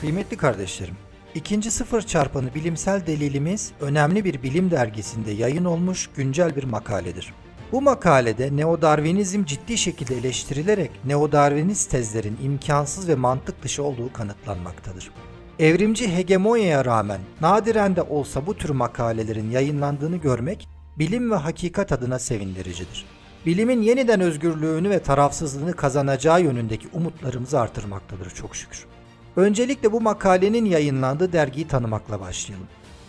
Kıymetli kardeşlerim, ikinci sıfır çarpanı bilimsel delilimiz önemli bir bilim dergisinde yayın olmuş güncel bir makaledir. Bu makalede neodarwinizm ciddi şekilde eleştirilerek neodarwinist tezlerin imkansız ve mantık dışı olduğu kanıtlanmaktadır. Evrimci hegemonyaya rağmen nadiren de olsa bu tür makalelerin yayınlandığını görmek bilim ve hakikat adına sevindiricidir. Bilimin yeniden özgürlüğünü ve tarafsızlığını kazanacağı yönündeki umutlarımızı artırmaktadır çok şükür. Öncelikle bu makalenin yayınlandığı dergiyi tanımakla başlayalım.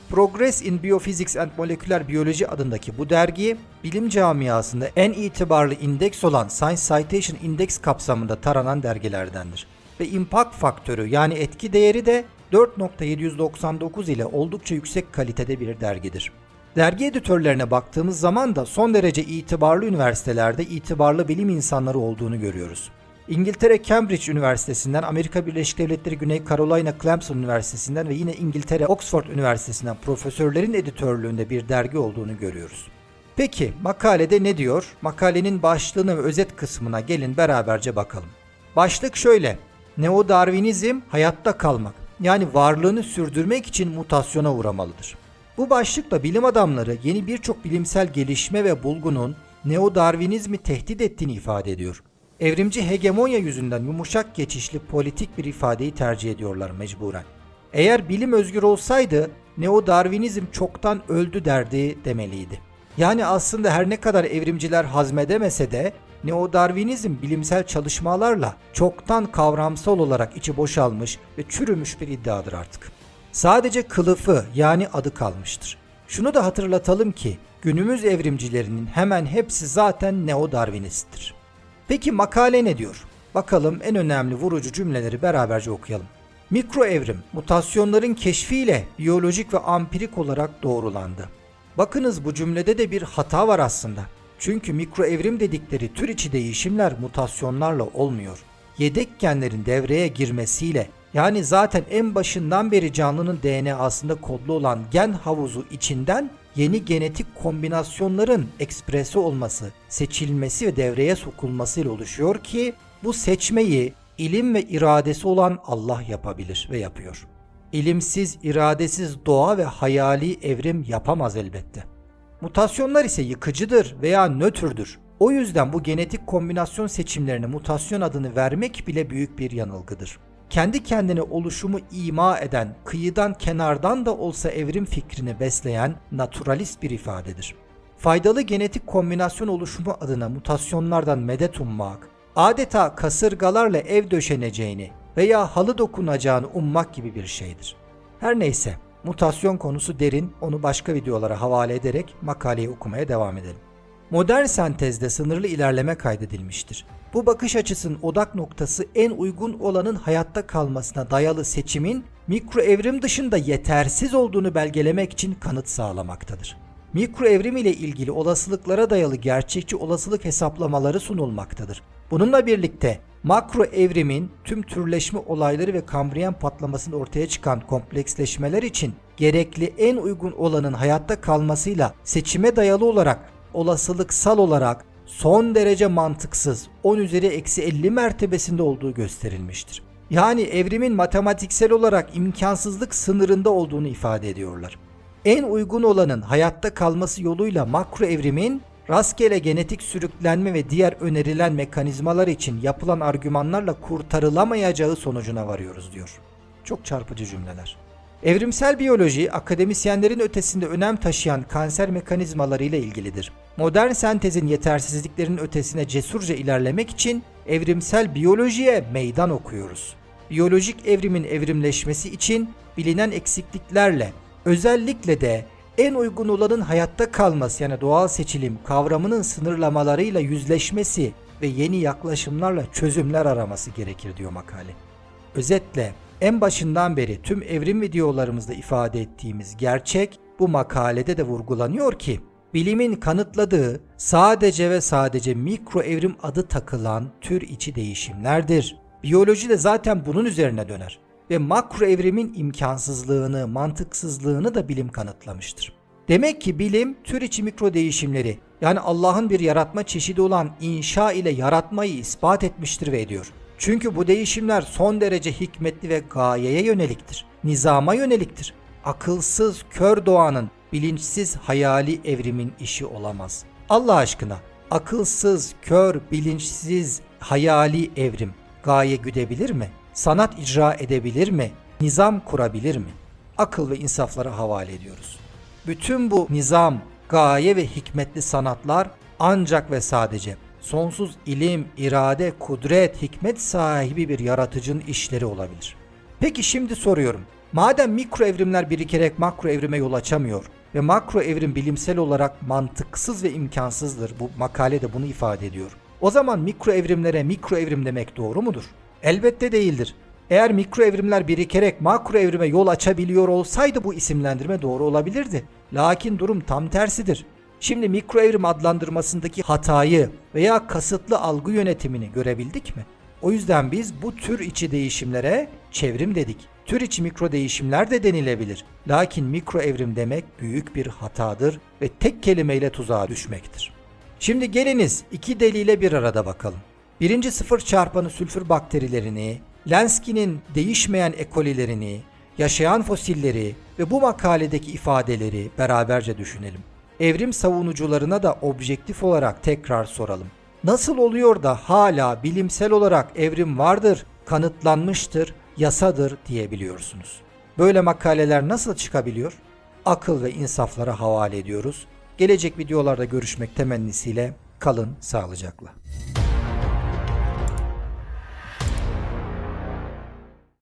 Progress in Biophysics and Molecular Biology adındaki bu dergi, bilim camiasında en itibarlı indeks olan Science Citation Index kapsamında taranan dergilerdendir. Ve impact faktörü yani etki değeri de 4.799 ile oldukça yüksek kalitede bir dergidir. Dergi editörlerine baktığımız zaman da son derece itibarlı üniversitelerde itibarlı bilim insanları olduğunu görüyoruz. İngiltere Cambridge Üniversitesi'nden, Amerika Birleşik Devletleri Güney Carolina Clemson Üniversitesi'nden ve yine İngiltere Oxford Üniversitesi'nden profesörlerin editörlüğünde bir dergi olduğunu görüyoruz. Peki makalede ne diyor? Makalenin başlığına ve özet kısmına gelin beraberce bakalım. Başlık şöyle. Neo-Darwinizm hayatta kalmak yani varlığını sürdürmek için mutasyona uğramalıdır. Bu başlıkla bilim adamları yeni birçok bilimsel gelişme ve bulgunun neo-Darwinizmi tehdit ettiğini ifade ediyor. Evrimci hegemonya yüzünden yumuşak geçişli politik bir ifadeyi tercih ediyorlar mecburen. Eğer bilim özgür olsaydı neo-Darwinizm çoktan öldü derdi demeliydi. Yani aslında her ne kadar evrimciler hazmedemese de neo-Darwinizm bilimsel çalışmalarla çoktan kavramsal olarak içi boşalmış ve çürümüş bir iddiadır artık. Sadece kılıfı yani adı kalmıştır. Şunu da hatırlatalım ki günümüz evrimcilerinin hemen hepsi zaten neo-Darwinisttir. Peki makale ne diyor? Bakalım en önemli vurucu cümleleri beraberce okuyalım. Mikro evrim, mutasyonların keşfiyle biyolojik ve ampirik olarak doğrulandı. Bakınız bu cümlede de bir hata var aslında. Çünkü mikro evrim dedikleri tür içi değişimler mutasyonlarla olmuyor. Yedek genlerin devreye girmesiyle yani zaten en başından beri canlının DNA'sında kodlu olan gen havuzu içinden yeni genetik kombinasyonların ekspresi olması, seçilmesi ve devreye sokulmasıyla oluşuyor ki bu seçmeyi ilim ve iradesi olan Allah yapabilir ve yapıyor. İlimsiz, iradesiz doğa ve hayali evrim yapamaz elbette. Mutasyonlar ise yıkıcıdır veya nötrdür. O yüzden bu genetik kombinasyon seçimlerine mutasyon adını vermek bile büyük bir yanılgıdır. Kendi kendine oluşumu ima eden, kıyıdan kenardan da olsa evrim fikrini besleyen naturalist bir ifadedir. Faydalı genetik kombinasyon oluşumu adına mutasyonlardan medet ummak, adeta kasırgalarla ev döşeneceğini veya halı dokunacağını ummak gibi bir şeydir. Her neyse, mutasyon konusu derin, onu başka videolara havale ederek makaleyi okumaya devam edelim. Modern sentezde sınırlı ilerleme kaydedilmiştir. Bu bakış açısının odak noktası en uygun olanın hayatta kalmasına dayalı seçimin mikro evrim dışında yetersiz olduğunu belgelemek için kanıt sağlamaktadır. Mikro evrim ile ilgili olasılıklara dayalı gerçekçi olasılık hesaplamaları sunulmaktadır. Bununla birlikte makro evrimin tüm türleşme olayları ve kambriyen patlamasında ortaya çıkan kompleksleşmeler için gerekli en uygun olanın hayatta kalmasıyla seçime dayalı olarak olasılıksal olarak son derece mantıksız 10 üzeri eksi 50 mertebesinde olduğu gösterilmiştir. Yani evrimin matematiksel olarak imkansızlık sınırında olduğunu ifade ediyorlar. En uygun olanın hayatta kalması yoluyla makro evrimin rastgele genetik sürüklenme ve diğer önerilen mekanizmalar için yapılan argümanlarla kurtarılamayacağı sonucuna varıyoruz diyor. Çok çarpıcı cümleler. Evrimsel biyoloji akademisyenlerin ötesinde önem taşıyan kanser mekanizmaları ile ilgilidir. Modern sentezin yetersizliklerinin ötesine cesurca ilerlemek için evrimsel biyolojiye meydan okuyoruz. Biyolojik evrimin evrimleşmesi için bilinen eksikliklerle özellikle de en uygun olanın hayatta kalması yani doğal seçilim kavramının sınırlamalarıyla yüzleşmesi ve yeni yaklaşımlarla çözümler araması gerekir diyor makale. Özetle en başından beri tüm evrim videolarımızda ifade ettiğimiz gerçek bu makalede de vurgulanıyor ki bilimin kanıtladığı sadece ve sadece mikro evrim adı takılan tür içi değişimlerdir. Biyoloji de zaten bunun üzerine döner ve makro evrimin imkansızlığını, mantıksızlığını da bilim kanıtlamıştır. Demek ki bilim tür içi mikro değişimleri yani Allah'ın bir yaratma çeşidi olan inşa ile yaratmayı ispat etmiştir ve ediyor. Çünkü bu değişimler son derece hikmetli ve gayeye yöneliktir. Nizama yöneliktir. Akılsız, kör doğanın, bilinçsiz hayali evrimin işi olamaz. Allah aşkına akılsız, kör, bilinçsiz, hayali evrim gaye güdebilir mi? Sanat icra edebilir mi? Nizam kurabilir mi? Akıl ve insaflara havale ediyoruz. Bütün bu nizam, gaye ve hikmetli sanatlar ancak ve sadece sonsuz ilim, irade, kudret, hikmet sahibi bir yaratıcının işleri olabilir. Peki şimdi soruyorum. Madem mikro evrimler birikerek makro evrime yol açamıyor ve makro evrim bilimsel olarak mantıksız ve imkansızdır. Bu makale de bunu ifade ediyor. O zaman mikro evrimlere mikro evrim demek doğru mudur? Elbette değildir. Eğer mikro evrimler birikerek makro evrime yol açabiliyor olsaydı bu isimlendirme doğru olabilirdi. Lakin durum tam tersidir. Şimdi mikro evrim adlandırmasındaki hatayı veya kasıtlı algı yönetimini görebildik mi? O yüzden biz bu tür içi değişimlere çevrim dedik. Tür içi mikro değişimler de denilebilir. Lakin mikro evrim demek büyük bir hatadır ve tek kelimeyle tuzağa düşmektir. Şimdi geliniz iki deliyle bir arada bakalım. Birinci sıfır çarpanı sülfür bakterilerini, Lenski'nin değişmeyen ekolilerini, yaşayan fosilleri ve bu makaledeki ifadeleri beraberce düşünelim. Evrim savunucularına da objektif olarak tekrar soralım. Nasıl oluyor da hala bilimsel olarak evrim vardır, kanıtlanmıştır, yasadır diyebiliyorsunuz? Böyle makaleler nasıl çıkabiliyor? Akıl ve insaflara havale ediyoruz. Gelecek videolarda görüşmek temennisiyle kalın sağlıcakla.